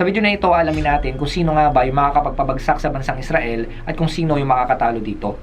Sa video na ito, alamin natin kung sino nga ba yung makakapagpabagsak sa bansang Israel at kung sino yung makakatalo dito.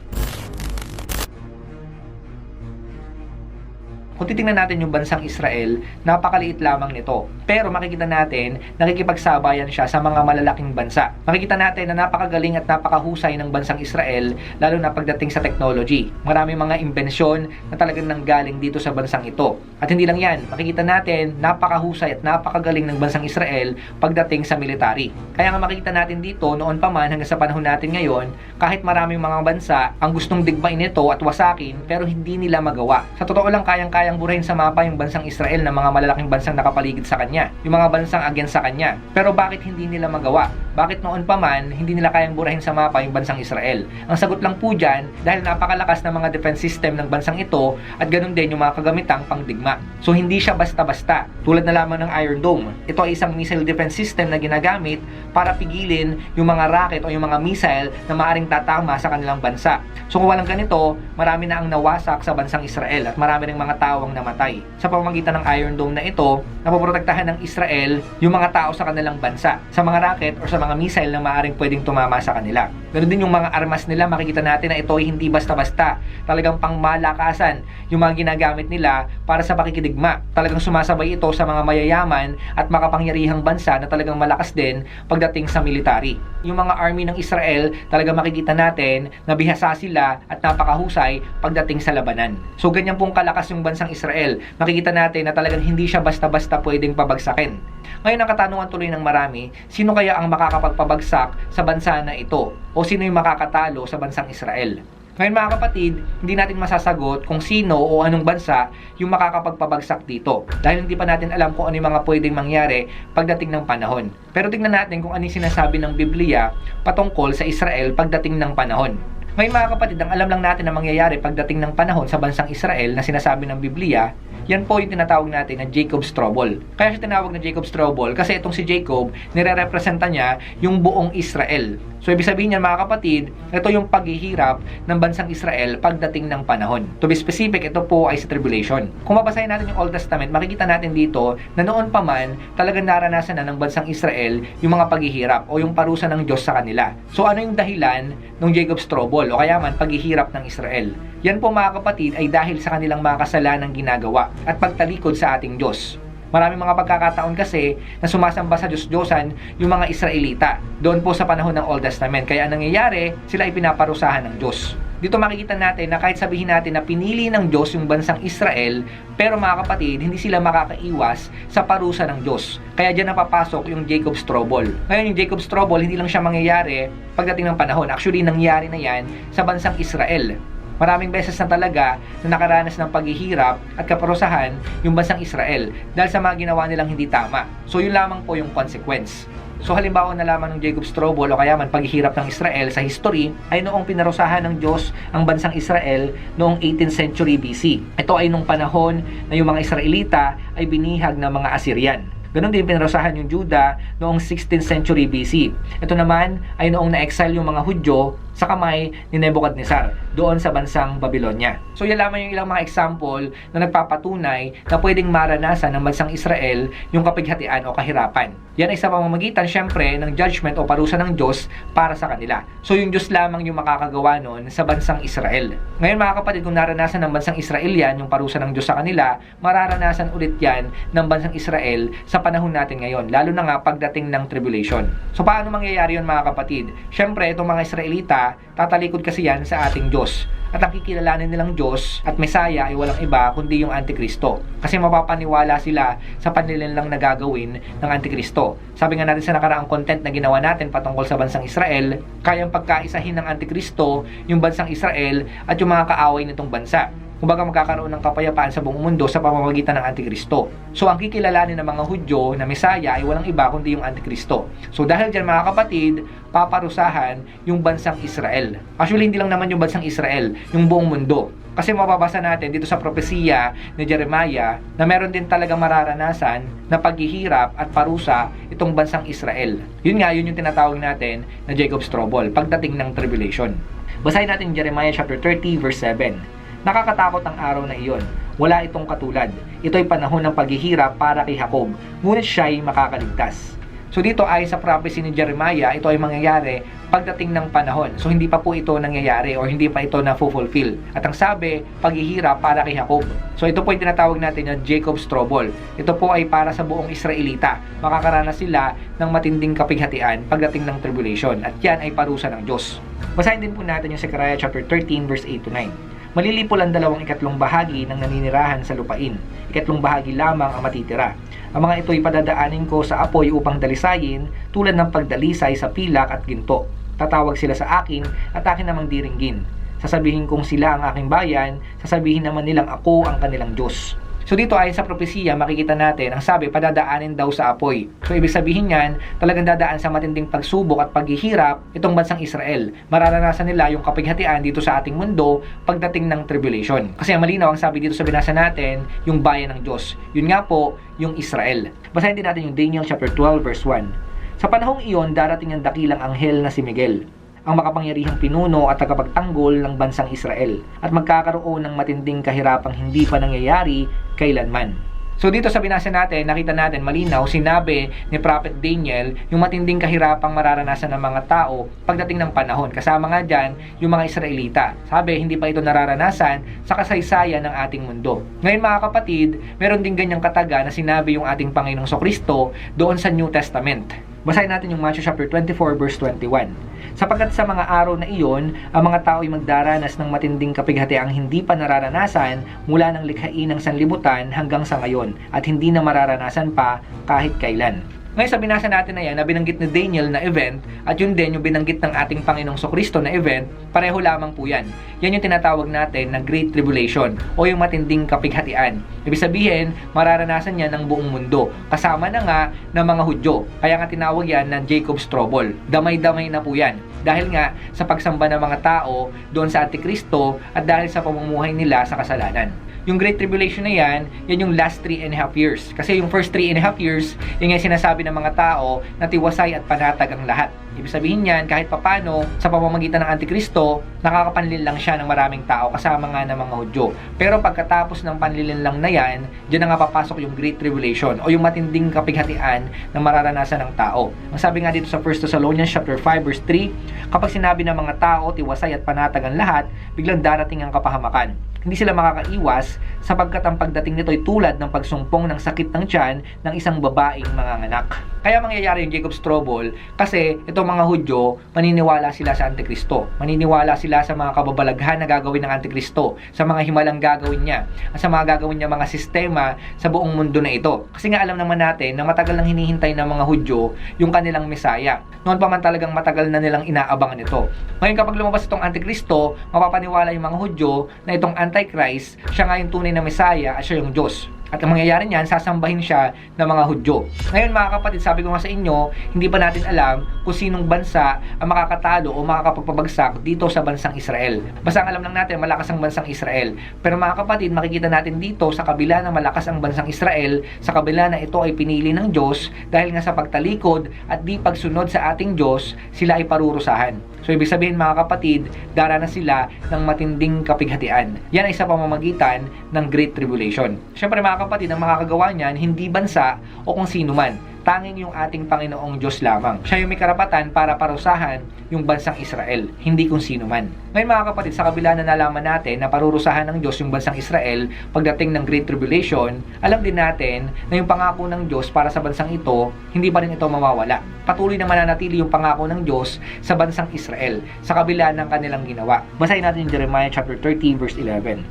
Kung titingnan natin yung bansang Israel, napakaliit lamang nito. Pero makikita natin, nakikipagsabayan siya sa mga malalaking bansa. Makikita natin na napakagaling at napakahusay ng bansang Israel, lalo na pagdating sa technology. Maraming mga imbensyon na talagang nanggaling dito sa bansang ito. At hindi lang yan, makikita natin, napakahusay at napakagaling ng bansang Israel pagdating sa military. Kaya nga makikita natin dito, noon pa man hanggang sa panahon natin ngayon, kahit maraming mga bansa ang gustong digmain ito at wasakin, pero hindi nila magawa. Sa totoo lang, kayang-kaya kayang burahin sa mapa yung bansang Israel na mga malalaking bansang nakapaligid sa kanya, yung mga bansang against sa kanya. Pero bakit hindi nila magawa? Bakit noon pa man, hindi nila kayang burahin sa mapa yung bansang Israel? Ang sagot lang po dyan, dahil napakalakas ng mga defense system ng bansang ito at ganun din yung mga kagamitang pangdigma. So hindi siya basta-basta. Tulad na lamang ng Iron Dome. Ito ay isang missile defense system na ginagamit para pigilin yung mga rocket o yung mga missile na maaring tatama sa kanilang bansa. So kung walang ganito, marami na ang nawasak sa bansang Israel at marami ring mga tao ang namatay. Sa pamamagitan ng Iron Dome na ito, napoprotektahan ng Israel yung mga tao sa kanilang bansa, sa mga rocket o sa mga missile na maaaring pwedeng tumama sa kanila. Ganun din yung mga armas nila, makikita natin na ito ay hindi basta-basta. Talagang pangmalakasan yung mga ginagamit nila para sa pakikidigma. Talagang sumasabay ito sa mga mayayaman at makapangyarihang bansa na talagang malakas din pagdating sa military. Yung mga army ng Israel, talagang makikita natin na bihasa sila at napakahusay pagdating sa labanan. So ganyan pong kalakas yung bansang Israel. Makikita natin na talagang hindi siya basta-basta pwedeng pabagsakin. Ngayon ang katanungan tuloy ng marami, sino kaya ang makakapagpabagsak sa bansa na ito? O sino yung makakatalo sa bansang Israel? Ngayon mga kapatid, hindi natin masasagot kung sino o anong bansa yung makakapagpabagsak dito. Dahil hindi pa natin alam kung ano yung mga pwedeng mangyari pagdating ng panahon. Pero tingnan natin kung ano yung sinasabi ng Biblia patungkol sa Israel pagdating ng panahon. Ngayon mga kapatid, ang alam lang natin na mangyayari pagdating ng panahon sa bansang Israel na sinasabi ng Biblia, yan po yung tinatawag natin na Jacob's Trouble. Kaya siya tinawag na Jacob's Trouble kasi itong si Jacob, nire-representa niya yung buong Israel. So ibig sabihin niyan mga kapatid, ito yung paghihirap ng bansang Israel pagdating ng panahon. To be specific, ito po ay sa tribulation. Kung mabasahin natin yung Old Testament, makikita natin dito na noon pa man talagang naranasan na ng bansang Israel yung mga paghihirap o yung parusa ng Diyos sa kanila. So ano yung dahilan ng Jacob's Trouble o kaya man paghihirap ng Israel? Yan po mga kapatid ay dahil sa kanilang mga kasalanang ginagawa at pagtalikod sa ating Diyos. Maraming mga pagkakataon kasi na sumasamba sa Diyos-Diyosan yung mga Israelita doon po sa panahon ng Old Testament. Kaya ang nangyayari, sila ay pinaparusahan ng Diyos. Dito makikita natin na kahit sabihin natin na pinili ng Diyos yung bansang Israel, pero mga kapatid, hindi sila makakaiwas sa parusa ng Diyos. Kaya dyan napapasok yung Jacob's Trouble. Ngayon yung Jacob's Trouble, hindi lang siya mangyayari pagdating ng panahon. Actually, nangyari na yan sa bansang Israel. Maraming beses na talaga na nakaranas ng paghihirap at kaparusahan yung bansang Israel dahil sa mga ginawa nilang hindi tama. So yun lamang po yung consequence. So halimbawa na lamang ng Jacob's Trouble o kaya man paghihirap ng Israel sa history ay noong pinarusahan ng Diyos ang bansang Israel noong 18th century BC. Ito ay nung panahon na yung mga Israelita ay binihag ng mga Assyrian. Ganon din pinarusahan yung Juda noong 16th century BC. Ito naman ay noong na-exile yung mga Hudyo sa kamay ni Nebuchadnezzar doon sa bansang Babylonia. So yan lamang yung ilang mga example na nagpapatunay na pwedeng maranasan ng bansang Israel yung kapighatian o kahirapan. Yan ay sa pamamagitan syempre ng judgment o parusa ng Diyos para sa kanila. So yung Diyos lamang yung makakagawa noon sa bansang Israel. Ngayon mga kapatid, kung naranasan ng bansang Israel yan, yung parusa ng Diyos sa kanila, mararanasan ulit yan ng bansang Israel sa panahon natin ngayon, lalo na nga pagdating ng tribulation. So paano mangyayari yun mga kapatid? Syempre, itong mga Israelita, tatalikod kasi yan sa ating Diyos. At ang kikilalanin nilang Diyos at Mesaya ay walang iba kundi yung Antikristo. Kasi mapapaniwala sila sa panilang nagagawin ng Antikristo. Sabi nga natin sa nakaraang content na ginawa natin patungkol sa bansang Israel, kayang pagkaisahin ng Antikristo yung bansang Israel at yung mga kaaway nitong bansa. Kumbaga magkakaroon ng kapayapaan sa buong mundo sa pamamagitan ng Antikristo. So ang kikilalanin ng mga Hudyo na Mesaya ay walang iba kundi yung Antikristo. So dahil dyan mga kapatid, paparusahan yung bansang Israel. Actually hindi lang naman yung bansang Israel, yung buong mundo. Kasi mababasa natin dito sa propesiya ni Jeremiah na meron din talaga mararanasan na paghihirap at parusa itong bansang Israel. Yun nga, yun yung tinatawag natin na Jacob's Trouble, pagdating ng tribulation. Basahin natin Jeremiah chapter 30 verse 7. Nakakatakot ang araw na iyon. Wala itong katulad. Ito'y panahon ng paghihirap para kay Jacob, ngunit siya'y makakaligtas. So dito ay sa prophecy ni Jeremiah, ito ay mangyayari pagdating ng panahon. So hindi pa po ito nangyayari or hindi pa ito na fulfill. At ang sabi, paghihirap para kay Jacob. So ito po yung tinatawag natin na Jacob's trouble. Ito po ay para sa buong Israelita. Makakaranas sila ng matinding kapighatian pagdating ng tribulation. At yan ay parusa ng Diyos. Basahin din po natin yung Zechariah chapter 13 verse 8 to 9. Malilipol ang dalawang ikatlong bahagi ng naninirahan sa lupain. Ikatlong bahagi lamang ang matitira. Ang mga ito'y padadaanin ko sa apoy upang dalisayin tulad ng pagdalisay sa pilak at ginto. Tatawag sila sa akin at akin namang diringgin. Sasabihin kong sila ang aking bayan, sasabihin naman nilang ako ang kanilang Diyos. So dito ay sa propesiya makikita natin ang sabi padadaanin daw sa apoy. So ibig sabihin niyan talagang dadaan sa matinding pagsubok at paghihirap itong bansang Israel. Mararanasan nila yung kapighatian dito sa ating mundo pagdating ng tribulation. Kasi malinaw ang sabi dito sa binasa natin yung bayan ng Diyos. Yun nga po yung Israel. Basahin din natin yung Daniel chapter 12 verse 1. Sa panahong iyon darating ang dakilang anghel na si Miguel ang makapangyarihang pinuno at tagapagtanggol ng bansang Israel at magkakaroon ng matinding kahirapang hindi pa nangyayari kailanman. So dito sa binasa natin, nakita natin malinaw, sinabi ni Prophet Daniel yung matinding kahirapang mararanasan ng mga tao pagdating ng panahon. Kasama nga dyan yung mga Israelita. Sabi, hindi pa ito nararanasan sa kasaysayan ng ating mundo. Ngayon mga kapatid, meron din ganyang kataga na sinabi yung ating Panginoong Sokristo doon sa New Testament. Basahin natin yung Matthew chapter 24 verse 21. Sapagkat sa mga araw na iyon, ang mga tao ay magdaranas ng matinding kapighatiang hindi pa nararanasan mula ng likhain ng sanlibutan hanggang sa ngayon at hindi na mararanasan pa kahit kailan. Ngayon sa binasa natin na yan, na binanggit ni Daniel na event, at yun din yung binanggit ng ating Panginoong Sokristo na event, pareho lamang po yan. Yan yung tinatawag natin na Great Tribulation o yung matinding kapighatian. Ibig sabihin, mararanasan yan ng buong mundo. Kasama na nga ng mga Hudyo. Kaya nga tinawag yan na Jacob's Trouble. Damay-damay na po yan. Dahil nga sa pagsamba ng mga tao doon sa Antikristo at dahil sa pamumuhay nila sa kasalanan yung Great Tribulation na yan, yan yung last 3 and a half years. Kasi yung first 3 and a half years, yung yung sinasabi ng mga tao na tiwasay at panatag ang lahat. Ibig sabihin niyan, kahit papano, sa pamamagitan ng Antikristo, nakakapanlil lang siya ng maraming tao kasama nga ng mga Hudyo. Pero pagkatapos ng panlilin lang na yan, dyan na nga papasok yung Great Tribulation o yung matinding kapighatian na mararanasan ng tao. Ang sabi nga dito sa 1 Thessalonians chapter 5 verse 3, kapag sinabi ng mga tao, tiwasay at panatag ang lahat, biglang darating ang kapahamakan hindi sila makakaiwas sapagkat ang pagdating nito ay tulad ng pagsumpong ng sakit ng tiyan ng isang babaeng manganganak. Kaya mangyayari yung Jacob's Trouble kasi itong mga Hudyo, maniniwala sila sa Antikristo. Maniniwala sila sa mga kababalaghan na gagawin ng Antikristo, sa mga himalang gagawin niya, at sa mga gagawin niya mga sistema sa buong mundo na ito. Kasi nga alam naman natin na matagal nang hinihintay ng mga Hudyo yung kanilang Mesaya. Noon pa man talagang matagal na nilang inaabangan ito. Ngayon kapag lumabas itong Antikristo, mapapaniwala yung mga Hudyo na itong Antichrist, siya nga yung tunay na Mesaya at siya yung Diyos. At ang mangyayari niyan, sasambahin siya ng mga Hudyo. Ngayon mga kapatid, sabi ko nga sa inyo, hindi pa natin alam kung sinong bansa ang makakatalo o makakapagpabagsak dito sa bansang Israel. Basta ang alam lang natin, malakas ang bansang Israel. Pero mga kapatid, makikita natin dito sa kabila na malakas ang bansang Israel, sa kabila na ito ay pinili ng Diyos dahil nga sa pagtalikod at di pagsunod sa ating Diyos, sila ay parurusahan. So ibig sabihin mga kapatid, daranas sila ng matinding kapighatian. Yan ay sa pamamagitan ng Great Tribulation. Siyempre mga kapatid, ang makakagawa niyan, hindi bansa o kung sino man tanging yung ating Panginoong Diyos lamang. Siya yung may karapatan para parusahan yung bansang Israel, hindi kung sino man. Ngayon mga kapatid, sa kabila na nalaman natin na parurusahan ng Diyos yung bansang Israel pagdating ng Great Tribulation, alam din natin na yung pangako ng Diyos para sa bansang ito, hindi pa rin ito mawawala. Patuloy na mananatili yung pangako ng Diyos sa bansang Israel, sa kabila ng kanilang ginawa. Basahin natin yung Jeremiah chapter 30 verse 11.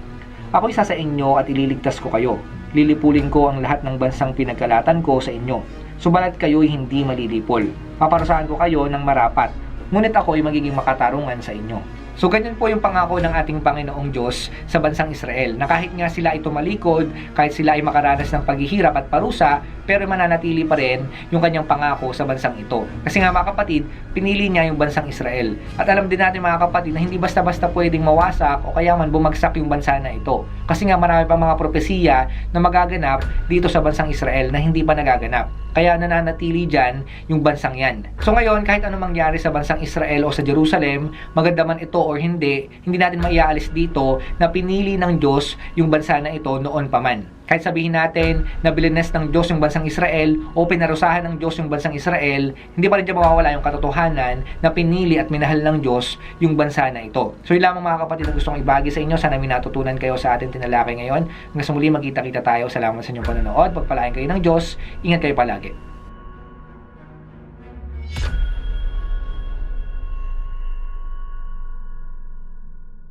Ako isa sa inyo at ililigtas ko kayo. Lilipulin ko ang lahat ng bansang pinagkalatan ko sa inyo. Subalit kayo'y hindi malilipol. Paparusahan ko kayo ng marapat. Ngunit ako'y magiging makatarungan sa inyo. So ganyan po yung pangako ng ating Panginoong Diyos sa bansang Israel na kahit nga sila ay tumalikod, kahit sila ay makaranas ng paghihirap at parusa, pero mananatili pa rin yung kanyang pangako sa bansang ito. Kasi nga mga kapatid, pinili niya yung bansang Israel. At alam din natin mga kapatid na hindi basta-basta pwedeng mawasak o kaya man bumagsak yung bansa na ito. Kasi nga marami pa mga propesiya na magaganap dito sa bansang Israel na hindi pa nagaganap. Kaya nananatili dyan yung bansang yan. So ngayon, kahit anong mangyari sa bansang Israel o sa Jerusalem, maganda man ito or hindi, hindi natin maiaalis dito na pinili ng Diyos yung bansa na ito noon pa man. Kahit sabihin natin na bilines ng Diyos yung bansang Israel o pinarusahan ng Diyos yung bansang Israel, hindi pa rin dyan mawawala yung katotohanan na pinili at minahal ng Diyos yung bansa na ito. So yun lamang mga kapatid na gusto kong ibagi sa inyo. Sana may natutunan kayo sa ating tinalakay ngayon. Hanggang sa magkita-kita tayo. Salamat sa inyong panonood. Pagpalain kayo ng Diyos. Ingat kayo palagi.